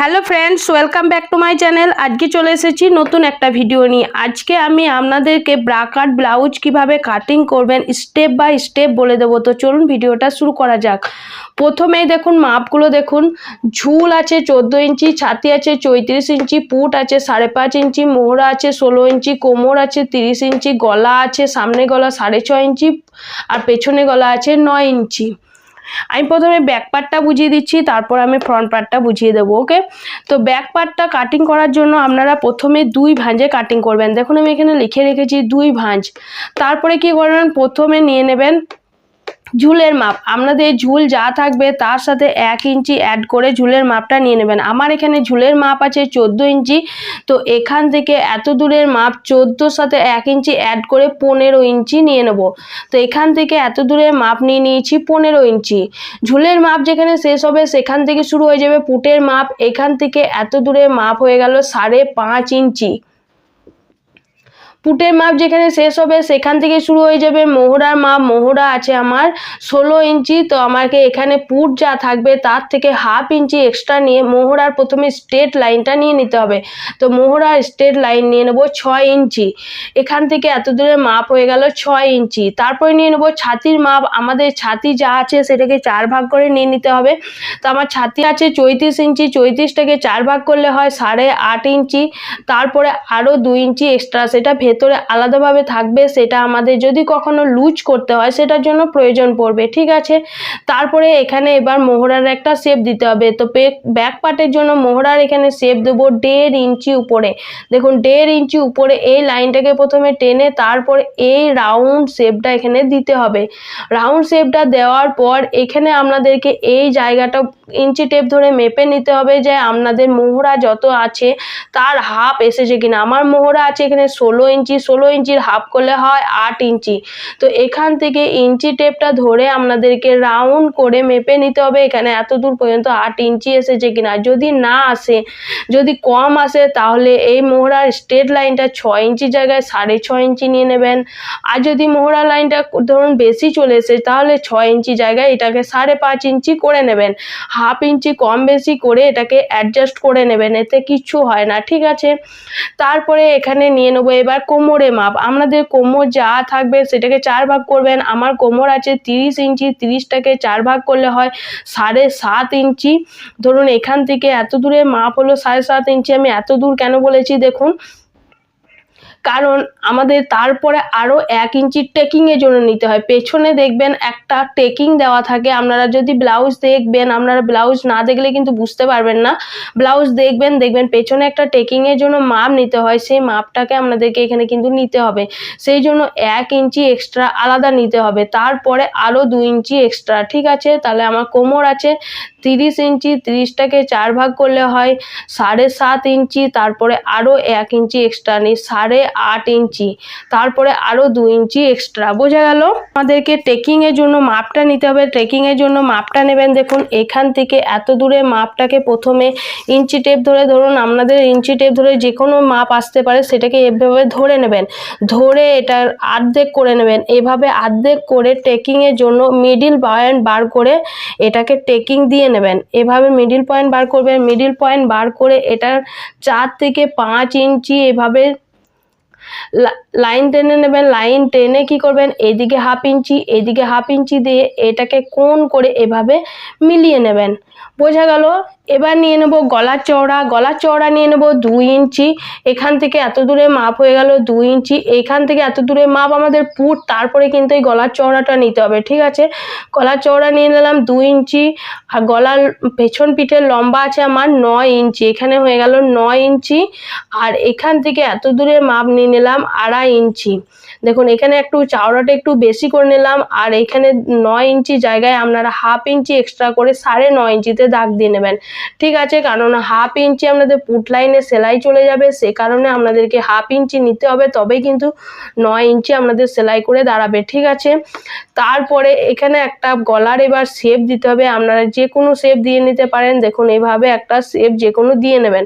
Hello friends, welcome back to my channel. আজকে চলে এসেছি নতুন একটা ভিডিও নিয়ে। আজকে আমি আপনাদেরকে ব্রাকাট ব্লাউজ কীভাবে কাটিং করবেন স্টেপ বাই স্টেপ বলে দেবো। তো চলুন ভিডিওটা শুরু করা যাক। প্রথমেই দেখুন, মাপগুলো দেখুন। ঝুল আছে চোদ্দ ইঞ্চি, ছাতি আছে চৌত্রিশ ইঞ্চি, পুট আছে সাড়ে পাঁচ ইঞ্চি, মোহরা আছে ষোলো ইঞ্চি, কোমর আছে তিরিশ ইঞ্চি, গলা আছে সামনে গলা সাড়ে ছ ইঞ্চি, আর পেছনে গলা আছে নয় ইঞ্চি। আমি প্রথমে ব্যাক পার্টটা বুঝিয়ে দিচ্ছি, তারপর আমি ফ্রন্ট পার্টটা বুঝিয়ে দেবো ওকে তো ব্যাক পার্টটা কাটিং করার জন্য আপনারা প্রথমে দুই ভাঁজে কাটিং করবেন। দেখুন আমি এখানে লিখে রেখেছি দুই ভাঁজ। তারপরে কি করবেন? প্রথমে নিয়ে নেবেন ঝুলের মাপ। আপনাদের ঝুল যা থাকবে তার সাথে এক ইঞ্চি অ্যাড করে ঝুলের মাপটা নিয়ে নেবেন। আমার এখানে ঝুলের মাপ আছে চোদ্দ ইঞ্চি। তো এখান থেকে এত দূরের মাপ চোদ্দোর সাথে এক ইঞ্চি অ্যাড করে পনেরো ইঞ্চি নিয়ে নেব। তো এখান থেকে এত দূরের মাপ নিয়ে নিয়েছি পনেরো ইঞ্চি। ঝুলের মাপ যেখানে শেষ হবে সেখান থেকে শুরু হয়ে যাবে পুটের মাপ। এখান থেকে এত দূরের মাপ হয়ে গেল সাড়ে পাঁচ ইঞ্চি। পুটের মাপ যেখানে শেষ হবে সেখান থেকে শুরু হয়ে যাবে। মোহরার মাপ মোহরা আছে আমার ষোলো ইঞ্চি। তো আমাকে এখানে পুট যা থাকবে তার থেকে হাফ ইঞ্চি এক্সট্রা নিয়ে মোহরার প্রথমে স্ট্রেট লাইনটা নিয়ে নিতে হবে। তো মোহরার স্ট্রেট লাইন নিয়ে নেব ছয় ইঞ্চি। এখান থেকে এত দূরে মাপ হয়ে গেল ছয় ইঞ্চি। তারপরে নিয়ে নেব ছাতির মাপ। আমাদের ছাতি যা আছে সেটাকে চার ভাগ করে নিয়ে নিতে হবে। তো আমার ছাতি আছে চৌত্রিশ ইঞ্চি। চৌত্রিশটাকে চার ভাগ করলে হয় সাড়ে আট ইঞ্চি। তারপরে আরও দুই ইঞ্চি এক্সট্রা সেটা ভেতরে আলাদাভাবে থাকবে, সেটা আমাদের যদি কখনো লুজ করতে হয়, সেটার জন্য প্রয়োজন পড়বে, ঠিক আছে? তারপরে এখানে এবার মোহরার একটা শেপ দিতে হবে, তো ব্যাক পার্টের জন্য মোহরার এখানে শেপ দেবো দেড় ইঞ্চি উপরে। দেখুন, দেড় ইঞ্চি উপরে এই লাইনটাকে প্রথমে টেনে তারপরে এই রাউন্ড শেপটা এখানে দিতে হবে। রাউন্ড শেপটা দেওয়ার পর এখানে আপনাদেরকে এই জায়গাটা ইঞ্চি টেপ ধরে মেপে নিতে হবে যে আপনাদের মোহরা যত আছে, তার হাফ এসেছে কিনা। আমার মোহরা আছে এখানে ষোলো ইঞ্চি ষোলো ইঞ্চির হাফ করলে হয় আট ইঞ্চি। তো এখান থেকে ইঞ্চি টেপটা ধরে আপনাদেরকে রাউন্ড করে মেপে নিতে হবে। এখানে এত দূর পর্যন্ত আট ইঞ্চি এসেছে কিনা। যদি না আসে, যদি কম আসে, তাহলে এই মোহরার স্ট্রেট লাইনটা ছয় ইঞ্চি জায়গায় সাড়ে ছয় ইঞ্চি নিয়ে নেবেন। আর যদি মোহরা লাইনটা ধরুন বেশি চলে এসে তাহলে ছয় ইঞ্চি জায়গায় এটাকে সাড়ে পাঁচ ইঞ্চি করে নেবেন। হাফ ইঞ্চি কম বেশি করে এটাকে অ্যাডজাস্ট করে নেবেন। এতে কিচ্ছু হয় না, ঠিক আছে? তারপরে এখানে নিয়ে নেব। এবার কোমরে মাপ। আপনাদের কোমর যা থাকবে সেটাকে চার ভাগ করবেন। আমার কোমর আছে তিরিশ ইঞ্চি, তিরিশটাকে চার ভাগ করলে হয় সাড়ে সাত ইঞ্চি। ধরুন এখান থেকে এত দূরে মাপ হলো সাড়ে সাত ইঞ্চি। আমি এত দূর কেন বলেছি? দেখুন কারণ আমাদের তারপরে আরও এক ইঞ্চি টেকিংয়ের জন্য নিতে হয়। পেছনে দেখবেন একটা টেকিং দেওয়া থাকে। আপনারা যদি ব্লাউজ দেখবেন, আপনারা ব্লাউজ না দেখলে কিন্তু বুঝতে পারবেন না। ব্লাউজ দেখবেন দেখবেন পেছনে একটা টেকিংয়ের জন্য মাপ নিতে হয়। সেই মাপটাকে আপনাদেরকে এখানে কিন্তু নিতে হবে। সেই জন্য এক ইঞ্চি এক্সট্রা আলাদা নিতে হবে। তারপরে আরও দু ইঞ্চি এক্সট্রা ঠিক আছে? তাহলে আমার কোমর আছে তিরিশ ইঞ্চি, তিরিশটাকে চার ভাগ করলে হয় সাড়ে সাত ইঞ্চি। তারপরে আরও এক ইঞ্চি এক্সট্রা নিই। সাড়ে আট ইঞ্চি। তারপরে আরও দু ইঞ্চি এক্সট্রা বোঝা গেল? আমাদেরকে ট্রেকিংয়ের জন্য মাপটা নিতে হবে। ট্রেকিংয়ের জন্য মাপটা নেবেন। দেখুন, এখান থেকে এত দূরে মাপটাকে প্রথমে ইঞ্চি টেপ ধরে ধরুন, আপনাদের ইঞ্চি টেপ ধরে যে কোনো মাপ আসতে পারে, সেটাকে এভাবে ধরে নেবেন। ধরে এটার আর্ধেক করে নেবেন। এভাবে আর্ধেক করে ট্রেকিংয়ের জন্য মিডিল পয়েন্ট বার করে এটাকে টেকিং দিয়ে নেবেন। এভাবে মিডিল পয়েন্ট বার করবেন। মিডিল পয়েন্ট বার করে এটার চার থেকে পাঁচ ইঞ্চি এভাবে লাইন টেনে নেবেন লাইন টেনে কি করবেন? এদিকে হাফ ইঞ্চি, এদিকে হাফ ইঞ্চি দিয়ে এটাকে কোন করে এভাবে মিলিয়ে নেবেন। বোঝা গেল? এবার নিয়ে নেব গলার চওড়া গলার চওড়া নিয়ে নেব দুই ইঞ্চি। এখান থেকে এত দূরে মাপ হয়ে গেল দুই ইঞ্চি। এখান থেকে এত দূরে মাপ আমাদের পুট, তারপরে কিন্তু এই গলার চওড়াটা নিতে হবে, ঠিক আছে? গলার চওড়া নিয়ে নিলাম দুই ইঞ্চি। আর গলার পেছন পিঠের লম্বা আছে আমার নয় ইঞ্চি। এখানে হয়ে গেল নয় ইঞ্চি। আর এখান থেকে এত দূরে মাপ নিয়ে নিলাম আড়াই ইঞ্চি। দেখুন, এখানে একটু চওড়াটা একটু বেশি করে নিলাম, আর এখানে নয় ইঞ্চি জায়গায় আপনারা হাফ ইঞ্চি এক্সট্রা করে সাড়ে নয় ইঞ্চিতে দাগ দিয়ে নেবেন। ঠিক আছে, কারণ হাফ ইঞ্চি আপনাদের পুট লাইনে সেলাই চলে যাবে, সে কারণে আপনাদেরকে হাফ ইঞ্চি নিতে হবে তবেই কিন্তু নয় ইঞ্চি আপনাদের সেলাই করে দাঁড়াবে। ঠিক আছে, তারপরে এখানে একটা গলার এবার শেপ দিতে হবে, আপনারা যে কোনো শেপ দিয়ে নিতে পারেন, দেখুন এভাবে একটা শেপ যে কোনো দিয়ে নেবেন।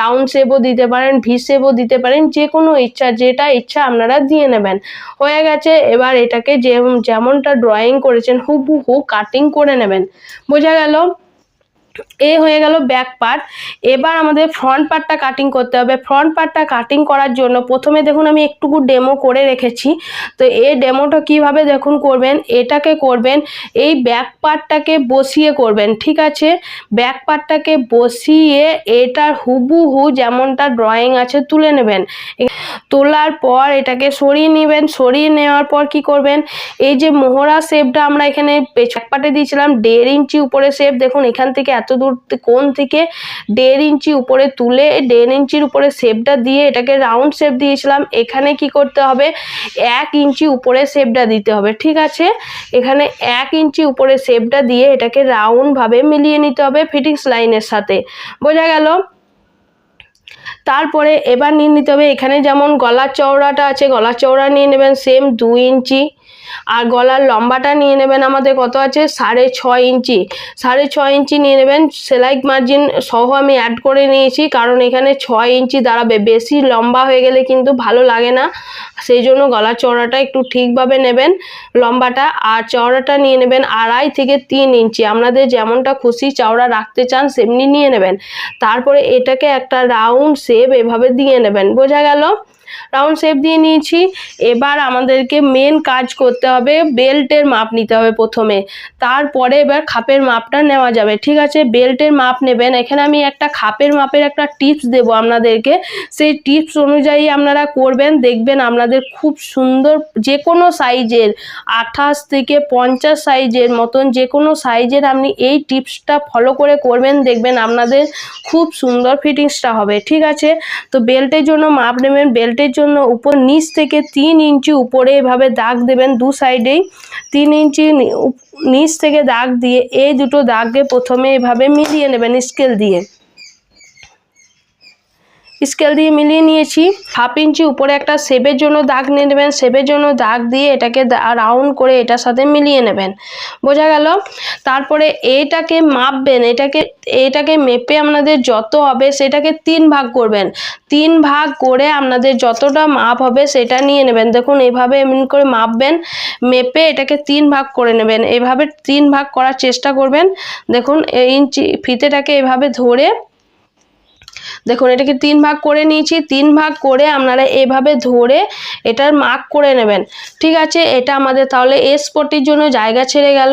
রাউন্ড শেপও দিতে পারেন ভি শেপও দিতে পারেন যে কোনো ইচ্ছা, যেটা ইচ্ছা আপনারা দিয়ে নেবেন। হয়ে গেছে এবার এটাকে যে যেমনটা ড্রয়িং করেছেন হুবহু কাটিং করে নেবেন। বোঝা গেল? এ হয়ে গেল ব্যাক পার্ট এবার আমাদের ফ্রন্ট পার্টটা কাটিং করতে হবে। ফ্রন্ট পার্টটা কাটিং করার জন্য প্রথমে দেখুন আমি একটুকু ডেমো করে রেখেছি। তো এই ডেমোটা কীভাবে দেখুন করবেন? এটাকে করবেন, এই ব্যাক পার্টটাকে বসিয়ে করবেন, ঠিক আছে? ব্যাক পার্টটাকে বসিয়ে এটার হুবহু যেমনটা ড্রয়িং আছে তুলে নেবেন। তোলার পর এটাকে সরিয়ে নেবেন। সরিয়ে নেওয়ার পর কি করবেন? এই যে মোহরা শেপটা আমরা এখানে পার্টে দিয়েছিলাম, দেড় ইঞ্চি উপরে শেপ দেখুন এখান থেকে এত দূর কোন থেকে দেড় ইঞ্চি উপরে তুলে দেড় ইঞ্চির উপরে শেপটা দিয়ে এটাকে রাউন্ড শেপ দিয়েছিলাম, এখানে কি করতে হবে? এক ইঞ্চি উপরে শেপটা দিতে হবে, ঠিক আছে? এখানে এক ইঞ্চি উপরে শেপটা দিয়ে এটাকে রাউন্ডভাবে মিলিয়ে নিতে হবে ফিটিংস লাইনের সাথে। বোঝা গেল? তারপরে এবার নিয়ে নিতে হবে, এখানে যেমন গলার চওড়াটা আছে, গলার চওড়া নিয়ে নেবেন সেম দু ইঞ্চি। আর গলার লম্বাটা নিয়ে নেবেন আমাদের কত আছে? সাড়ে ছয় ইঞ্চি। সাড়ে ছয় ইঞ্চি নিয়ে নেবেন। সেলাই মার্জিন সহ আমি অ্যাড করে নিয়েছি, কারণ এখানে ছয় ইঞ্চি দাঁড়াবে। বেশি লম্বা হয়ে গেলে কিন্তু ভালো লাগে না। সেই জন্য গলার চওড়াটা একটু ঠিকভাবে নেবেন লম্বাটা, আর চওড়াটা নিয়ে নেবেন আড়াই থেকে তিন ইঞ্চি। আপনাদের যেমনটা খুশি চওড়া রাখতে চান সেমনি নিয়ে নেবেন। তারপরে এটাকে একটা রাউন্ড শেপ এভাবে দিয়ে নেবেন। বোঝা গেল? রাউন্ড শেপ দিয়ে নিয়েছি। এবার আমাদেরকে মেন কাজ করতে হবে, বেল্টের মাপ নিতে হবে প্রথমে। তারপরে এবার খাপের মাপটা নেওয়া যাবে। ঠিক আছে? বেল্টের মাপ নেবেন। এখানে আমি একটা খাপের মাপের একটা টিপস দেবো আপনাদেরকে। সেই টিপস অনুযায়ী আপনারা করবেন, দেখবেন আপনাদের খুব সুন্দর যে কোনো সাইজের আঠাশ থেকে পঞ্চাশ সাইজের মতন যে কোনো সাইজের আপনি এই টিপসটা ফলো করে করবেন, দেখবেন আপনাদের খুব সুন্দর ফিটিংসটা হবে, ঠিক আছে? তো বেল্টের জন্য মাপ নেবেন, বেল্টের জন্য উপর নিচ থেকে তিন ইঞ্চি উপরে এভাবে দাগ দেবেন দু সাইডেই, তিন ইঞ্চি নিচ থেকে দাগ দিয়ে এই দুটো দাগকে প্রথমে এভাবে মিলিয়ে নেবেন স্কেল দিয়ে। স্কেল দিয়ে মিলিয়ে নিয়েছি। হাফ ইঞ্চি উপরে একটা শেপের জন্য দাগ নিয়ে নেবেন। শেপের জন্য দাগ দিয়ে এটাকে রাউন্ড করে এটার সাথে মিলিয়ে নেবেন। বোঝা গেল? তারপরে এটাকে মাপবেন। এটাকে এটাকে মেপে আপনাদের যত হবে সেটাকে তিন ভাগ করবেন। তিন ভাগ করে আপনাদের যতটা মাপ হবে সেটা নিয়ে নেবেন। দেখুন, এইভাবে এমনি করে মাপবেন। মেপে এটাকে তিন ভাগ করে নেবেন। এভাবে তিন ভাগ করার চেষ্টা করবেন। দেখুন, এই ইঞ্চি ফিতেটাকে এভাবে ধরে দেখুন, এটাকে তিন ভাগ করে নিয়েছি, তিন ভাগ করে আপনারা এভাবে ধরে এটার মার্ক করে নেবেন। ঠিক আছে, এটা আমাদের তাহলে এসপটির জন্য জায়গা ছেড়ে গেল।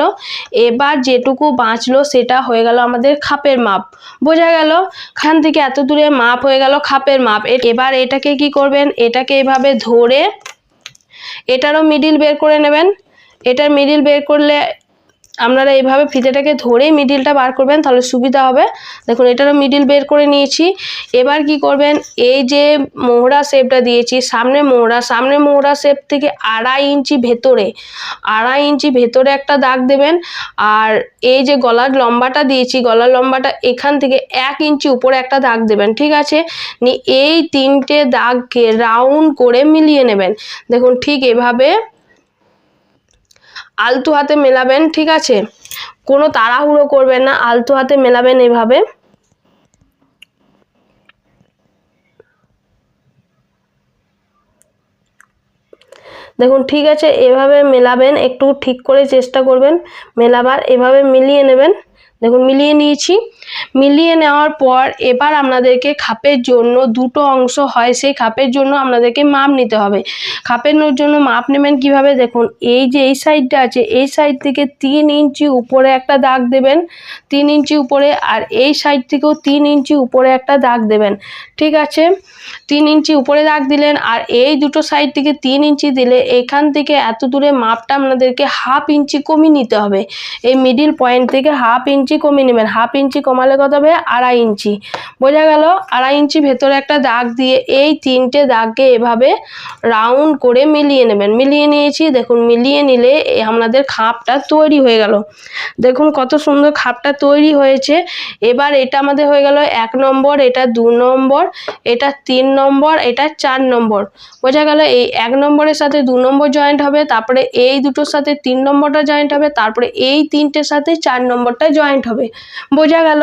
এবার যেটুকু বাঁচলো সেটা হয়ে গেল আমাদের খাপের মাপ। বোঝা গেল? খান থেকে এত দূরে মাপ হয়ে গেল খাপের মাপ। এবার এটাকে কি করবেন? এটাকে এভাবে ধরে এটারও মিডিল বের করে নেবেন। এটার মিডিল বের করলে আপনারা এইভাবে ফিতেটাকে ধরেই মিডিলটা বার করবেন, তাহলে সুবিধা হবে। দেখুন, এটারও মিডিল বের করে নিয়েছি। এবার কি করবেন, এই যে মোহরা শেপটা দিয়েছি, সামনে মোহরা সামনে মোহরা শেপ থেকে আড়াই ইঞ্চি ভেতরে, আড়াই ইঞ্চি ভেতরে একটা দাগ দেবেন। আর এই যে গলার লম্বাটা দিয়েছি, গলার লম্বাটা এখান থেকে এক ইঞ্চি উপরে একটা দাগ দেবেন, ঠিক আছে? নি এই তিনটে দাগকে রাউন্ড করে মিলিয়ে নেবেন। দেখুন, ঠিক এভাবে আলতু হাতে মেলাবেন, ঠিক আছে? কোনো তাড়াহুড়ো করবেন না, আলতু হাতে মেলাবেন এভাবে। দেখুন, ঠিক আছে, এভাবে মেলাবেন, একটু ঠিক করে চেষ্টা করবেন, মেলাবার, এভাবে মিলিয়ে নেবেন। দেখুন, মিলিয়ে নিয়েছি। মিলিয়ে নেওয়ার পর এবার আপনাদেরকে খাপের জন্য দুটো অংশ হয়, সেই খাপের জন্য আপনাদেরকে মাপ নিতে হবে। খাপের জন্য মাপ নেবেন কীভাবে? দেখুন, এই যে এই সাইডটা আছে, এই সাইড থেকে তিন ইঞ্চি উপরে একটা দাগ দেবেন, তিন ইঞ্চি উপরে, আর এই সাইড থেকেও তিন ইঞ্চি উপরে একটা দাগ দেবেন, ঠিক আছে? তিন ইঞ্চি উপরে দাগ দিলেন, আর এই দুটো সাইড থেকে তিন ইঞ্চি দিলে এখান থেকে এত দূরে মাপটা আপনাদেরকে হাফ ইঞ্চি কমিয়ে নিতে হবে। এই মিডিল পয়েন্ট থেকে হাফ ইঞ্চি কমিয়ে নেবেন, হাফ ইঞ্চি কমালে কত হবে? আড়াই ইঞ্চি। বোঝা গেল, আড়াই ইঞ্চি ভেতরে একটা দাগ দিয়ে এই তিনটে দাগকে এভাবে রাউন্ড করে মিলিয়ে নেবেন। মিলিয়ে নিয়েছি, দেখুন, মিলিয়ে নিলে এ আপনাদের খাপটা তৈরি হয়ে গেল। দেখুন কত সুন্দর খাপটা তৈরি হয়েছে। এবার এটা আমাদের হয়ে গেল এক নম্বর, এটা দু নম্বর, এটা তিন নম্বর, এটা চার নম্বর। বোঝা গেল, এই এক নম্বরের সাথে দু নম্বর জয়েন্ট হবে, তারপরে এই দুটোর সাথে তিন নম্বরটা জয়েন্ট হবে, তারপরে এই তিনটের সাথে চার নম্বরটা জয়েন্ট হবে। বোঝা গেল?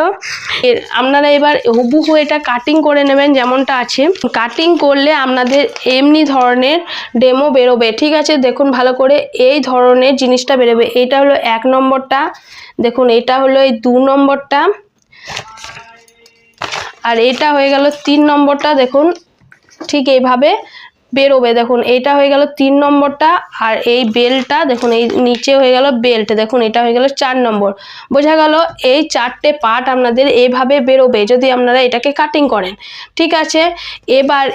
আপনারা এবার হুবহু এটা কাটিং করে নেবেন যেমনটা আছে। কাটিং করলে আপনাদের এমনি ধরনের ডেমো বেরোবে। ঠিক আছে? দেখুন ভালো করে এই ধরনের জিনিসটা বেরোবে। এইটা হলো এক নম্বরটা। দেখুন, এটা হলো এই দু নম্বরটা। আর এটা হয়ে গেল তিন নম্বরটা। দেখুন, ঠিক এইভাবে বেরোবে। দেখুন এটা হয়ে গেল তিন নম্বরটা। আর এই বেলটা দেখুন, এই নিচে হয়ে গেল বেল্ট, দেখুন এটা হয়ে গেল চার নম্বর। বোঝা গেল এই চারটে পার্ট আপনাদের এইভাবে বেরোবে যদি আপনারা এটাকে কাটিং করেন। ঠিক আছে? এবার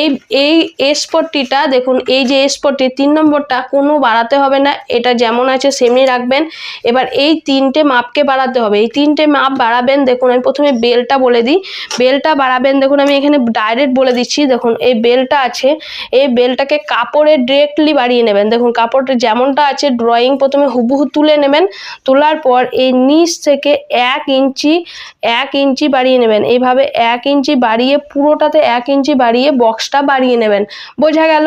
এই এই এসপট্টিটা দেখুন, এই যে এসপট্টি তিন নম্বরটা কোনো বাড়াতে হবে না, এটা যেমন আছে সেমনি রাখবেন। এবার এই তিনটে মাপকে বাড়াতে হবে। এই তিনটে মাপ বাড়াবেন, দেখুন আমি প্রথমে বেলটা বলে দিই। বেলটা বাড়াবেন, দেখুন আমি এখানে ডাইরেক্ট বলে দিচ্ছি। দেখুন, এই বেলটা আছে, এই বেলটাকে কাপড়ে ডিরেক্টলি বাড়িয়ে নেবেন। দেখুন, কাপড়টা যেমনটা আছে ড্রয়িং প্রথমে হুবহু তুলে নেবেন। তোলার পর এই নিচ থেকে এক ইঞ্চি এক ইঞ্চি বাড়িয়ে নেবেন। এইভাবে এক ইঞ্চি বাড়িয়ে, পুরোটাতে এক ইঞ্চি বাড়িয়ে বক্সটা বাড়িয়ে নেবেন। বোঝা গেল?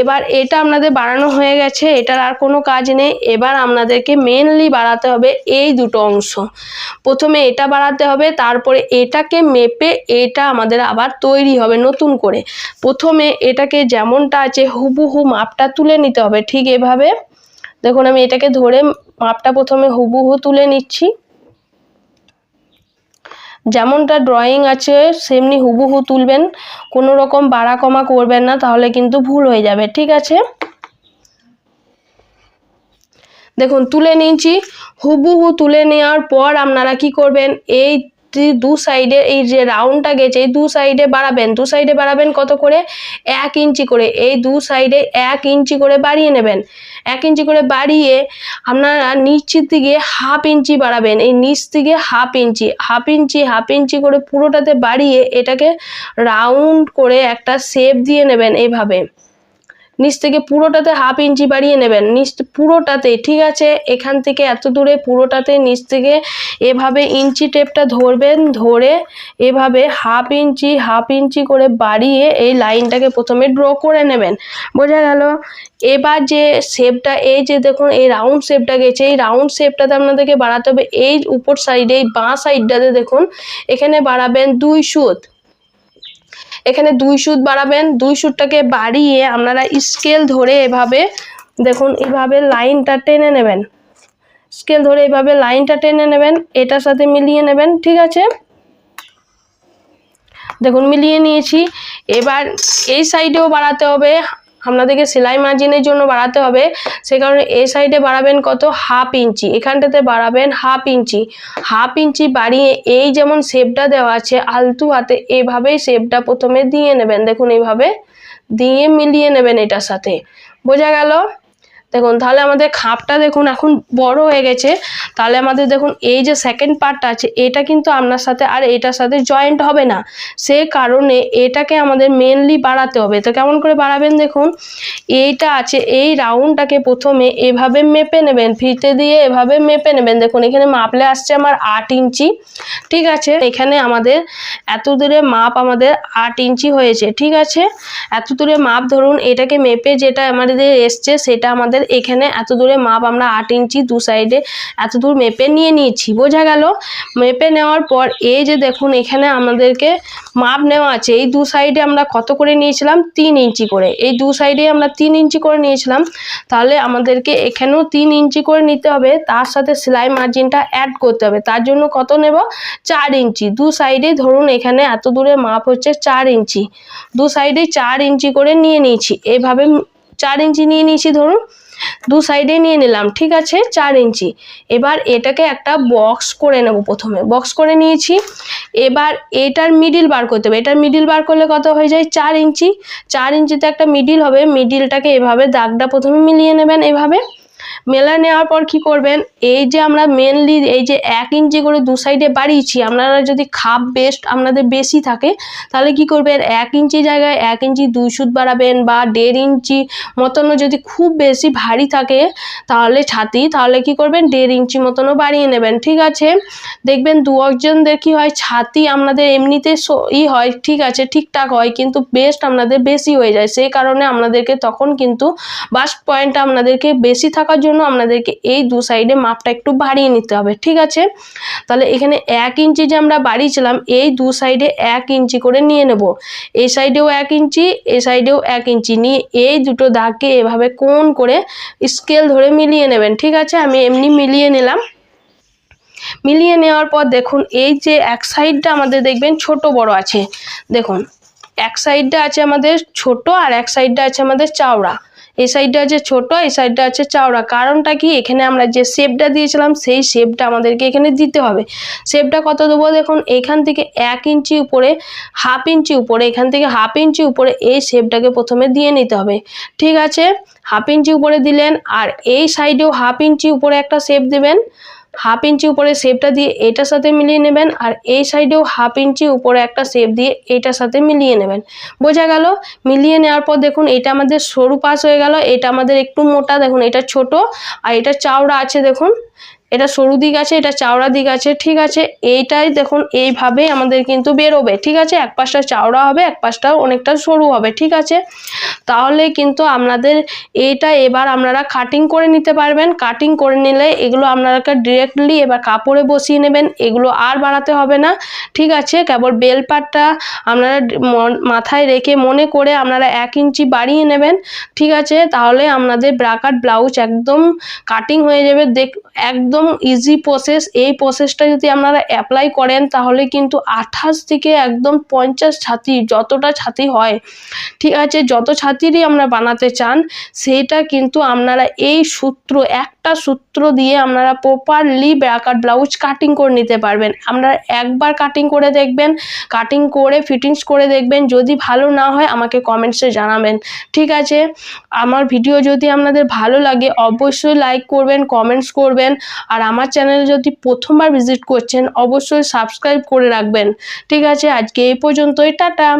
এবার এটা আপনাদের বাড়ানো হয়ে গেছে। এটার আর কোনো কাজ নেই। এবার আপনাদেরকে মেনলি বাড়াতে হবে এই দুটো অংশ। প্রথমে এটা বাড়াতে হবে, তারপরে এটাকে মেপে এটা আমাদের আবার তৈরি হবে নতুন করে। প্রথমে এটাকে যেমনটা আছে, হুবহু মাপটা তুলে নিতে হবে। ঠিক এভাবে। দেখুন, আমি এটাকে ধরে মাপটা প্রথমে হুবহু তুলে নিচ্ছি। যেমনটা ড্রয়িং আছে, সেমনি হুবহু তুলবেন। কোনো রকম বাড়া কমা করবেন না, তাহলে কিন্তু ভুল হয়ে যাবে। ঠিক আছে? দেখুন, তুলে নিয়েছি। হুবহু তুলে নেওয়ার পর আপনারা কি করবেন? এই দু সাইডে এই যে রাউন্ডটা গেছে, এই দু সাইডে বাড়াবেন, দু সাইডে বাড়াবেন কত করে? এক ইঞ্চি করে। এই দু সাইডে এক ইঞ্চি করে বাড়িয়ে নেবেন। এক ইঞ্চি করে বাড়িয়ে আপনারা নিচের দিকে হাফ ইঞ্চি বাড়াবেন। এই নিচ থেকে half inch half inch half inch করে পুরোটাতে বাড়িয়ে এটাকে রাউন্ড করে একটা শেপ দিয়ে নেবেন এইভাবে। নিচ থেকে পুরোটাতে হাফ ইঞ্চি বাড়িয়ে নেবেন। নিচ পুরোটাতে ঠিক আছে? এখান থেকে এত দূরে পুরোটাতে নিচ থেকে এভাবে ইঞ্চি টেপটা ধরবেন, ধরে এভাবে হাফ ইঞ্চি হাফ ইঞ্চি করে বাড়িয়ে এই লাইনটাকে প্রথমে ড্র করে নেবেন। বোঝা গেল? এবার যে শেপটা এই যে দেখুন, এই রাউন্ড শেপটা গেছে। এই রাউন্ড শেপটাতে আপনাদেরকে বাড়াতে হবে। এই উপর সাইডে এই বাঁ সাইডটাতে দেখুন, এখানে বাড়াবেন দুই সুত। এখানে দুই সুদ বাড়াবেন, দুই সুদটাকে বাড়িয়ে আপনারা স্কেল ধরে এভাবে, দেখুন এভাবে লাইনটা টেনে নেবেন। স্কেল ধরে এভাবে লাইনটা টেনে নেবেন, এটার সাথে মিলিয়ে নেবেন, ঠিক আছে? দেখুন মিলিয়ে নিয়েছি। এবার এই সাইডেও বাড়াতে হবে। আপনাদেরকে সেলাই মার্জিনের জন্য বাড়াতে হবে। সে কারণে এই সাইডে বাড়াবেন কত? Half inch. এখানটাতে বাড়াবেন হাফ ইঞ্চি। হাফ ইঞ্চি বাড়িয়ে এই যেমন শেপটা দেওয়া আছে, আলতু হাতে এভাবেই শেপটা প্রথমে দিয়ে নেবেন। দেখুন এইভাবে দিয়ে মিলিয়ে নেবেন এটার সাথে। বোঝা গেল? দেখুন, তাহলে আমাদের খাপটা দেখুন এখন বড় হয়ে গেছে। তাহলে আমাদের দেখুন, এই যে সেকেন্ড পার্টটা আছে, এটা কিন্তু আপনার সাথে আর এটার সাথে জয়েন্ট হবে না। সে কারণে এটাকে আমাদের মেনলি বাড়াতে হবে। তো কেমন করে বাড়াবেন দেখুন, এইটা আছে, এই রাউন্ডটাকে প্রথমে এভাবে মেপে নেবেন, ফিতে দিয়ে এভাবে মেপে নেবেন। দেখুন, এখানে মাপলে আসছে আমার আট ইঞ্চি, ঠিক আছে? এখানে আমাদের এত দূরে মাপ আমাদের আট ইঞ্চি হয়েছে, ঠিক আছে? এত দূরে মাপ ধরুন, এটাকে মেপে যেটা আমাদের এসছে, সেটা আমাদের এখানে এত দূরে মাপ আমরা আট ইঞ্চি দু সাইডে এত দূর মেপে নিয়ে নিয়েছি। বোঝা গেল? মেপে নেওয়ার পর এই যে দেখুন, এখানে আমাদেরকে মাপ নেওয়া আছে। এই দু সাইডে আমরা কত করে নিয়েছিলাম? তিন ইঞ্চি করে। এই দু সাইডে আমরা তিন ইঞ্চি করে নিয়েছিলাম। তাহলে আমাদেরকে এখানেও তিন ইঞ্চি করে নিতে হবে। তার সাথে সেলাই মার্জিনটা অ্যাড করতে হবে। তার জন্য কত নেব? চার ইঞ্চি। দু সাইডে ধরুন, এখানে এত দূরে মাপ হচ্ছে চার ইঞ্চি। দু সাইডে চার ইঞ্চি করে নিয়ে নিয়েছি। এভাবে চার ইঞ্চি নিয়ে নিয়েছি ধরুন। দু সাইডে নিয়ে নিলাম, ঠিক আছে? চার ইঞ্চি। এবার এটাকে একটা বক্স করে নেব প্রথমে। বক্স করে নিয়েছি। এবার এটার মিডিল বার করতে হবে। এটার মিডিল বার করলে কত হয়ে যায়? চার ইঞ্চি। চার ইঞ্চিতে একটা মিডিল হবে। মিডিলটাকে এভাবে দাগটা প্রথমে মিলিয়ে নেবেন এভাবে। মেলা নেওয়ার পর কি করবেন? এই যে আমরা মেনলি এই যে এক ইঞ্চি করে দু সাইডে বাড়িয়েছি, আপনারা যদি খাপ বেস্ট আপনাদের বেশি থাকে, তাহলে কি করবেন? এক ইঞ্চি জায়গায় এক ইঞ্চি দুই সুত বাড়াবেন বা দেড় ইঞ্চি মতনও যদি খুব বেশি ভারী থাকে, তাহলে ছাতি, তাহলে কি করবেন? দেড় ইঞ্চি মতনও বাড়িয়ে নেবেন, ঠিক আছে? দেখবেন দু একজনদের কি হয়, ছাতি আপনাদের এমনিতে ই হয়, ঠিক আছে, ঠিকঠাক হয়, কিন্তু বেস্ট আপনাদের বেশি হয়ে যায়। সেই কারণে আপনাদেরকে তখন কিন্তু বাস্ট পয়েন্টটা আপনাদেরকে বেশি থাকার জন্য আপনাদেরকে এই দু সাইডে মাপটা একটু বাড়িয়ে নিতে হবে, ঠিক আছে? তাহলে এখানে এক ইঞ্চি যে আমরা বাড়িয়েছিলাম, এই দু সাইডে এক ইঞ্চি করে নিয়ে নেব। এই সাইডেও এক ইঞ্চি, এই সাইডেও এক ইঞ্চি। নিয়ে এই দুটো দাগকে এভাবে কোন করে স্কেল ধরে মিলিয়ে নেবেন, ঠিক আছে? আমি এমনি মিলিয়ে নিলাম। মিলিয়ে নেওয়ার পর দেখুন, এই যে এক সাইডটা আমাদের দেখবেন ছোট বড় আছে। দেখুন, এক সাইডটা আছে আমাদের ছোট আর এক সাইডটা আছে আমাদের চাওড়া। এই সাইডটা আছে ছোট, এই সাইডটা আছে চাওড়া। কারণটা কি? এখানে আমরা যে শেপটা দিয়েছিলাম, সেই শেপটা আমাদেরকে এখানে দিতে হবে। শেপটা কত দেবো? দেখুন, এখান থেকে এক ইঞ্চি উপরে হাফ ইঞ্চি উপরে, এখান থেকে হাফ ইঞ্চি উপরে এই শেপটাকে প্রথমে দিয়ে নিতে হবে। ঠিক আছে? হাফ ইঞ্চি উপরে দিলেন, আর এই সাইডেও হাফ ইঞ্চি উপরে একটা শেপ দেবেন। হাফ ইঞ্চি উপরে শেপটা দিয়ে এটার সাথে মিলিয়ে নেবেন আর এই সাইডেও হাফ ইঞ্চি উপরে একটা শেপ দিয়ে এটার সাথে মিলিয়ে নেবেন। বোঝা গেল? মিলিয়ে নেওয়ার পর দেখুন, এটা আমাদের সরু পাশ হয়ে গেল, এটা আমাদের একটু মোটা, দেখুন এটা ছোট আর এটা চাওড়া আছে, দেখুন। এটা সরু দিক আছে, এটা চাওড়া দিক আছে, ঠিক আছে? এইটাই দেখুন, এইভাবেই আমাদের কিন্তু বেরোবে, ঠিক আছে? এক পাশটা চাওড়া হবে, এক পাশটা অনেকটা সরু হবে, ঠিক আছে? তাহলে কিন্তু আপনাদের এইটা এবার আপনারা কাটিং করে নিতে পারবেন। কাটিং করে নিলে এগুলো আপনারা ডিরেক্টলি এবার কাপড়ে বসিয়ে নেবেন, এগুলো আর বানাতে হবে না, ঠিক আছে? কেবল বেল পাটটা আপনারা মাথায় রেখে মনে করে আপনারা এক ইঞ্চি বাড়িয়ে নেবেন, ঠিক আছে? তাহলে আপনাদের ব্রাকাট ব্লাউজ একদম কাটিং হয়ে যাবে, দেখ, একদম ইজি প্রসেস এই প্রসেসটা যদি আপনারা অ্যাপ্লাই করেন, তাহলে কিন্তু আঠাশ থেকে একদম পঞ্চাশ ছাতি, যতটা ছাতি হয়, ঠিক আছে, যত ছাতিরই আমরা বানাতে চান সেইটা কিন্তু আপনারা এই সূত্র একটা সূত্র দিয়ে আপনারা প্রপারলি ব্রাকাট ব্লাউজ কাটিং করে নিতে পারবেন। আপনারা একবার কাটিং করে দেখবেন কাটিং করে ফিটিংস করে দেখবেন, যদি ভালো না হয় আমাকে কমেন্টসে জানাবেন। ঠিক আছে? আমার ভিডিও যদি আপনাদের ভালো লাগে, অবশ্যই লাইক করবেন কমেন্টস করবেন, আর আমার চ্যানেলে যদি প্রথমবার ভিজিট করছেন, অবশ্যই সাবস্ক্রাইব করে রাখবেন। ঠিক আছে? আজকে এই পর্যন্তই, টাটা!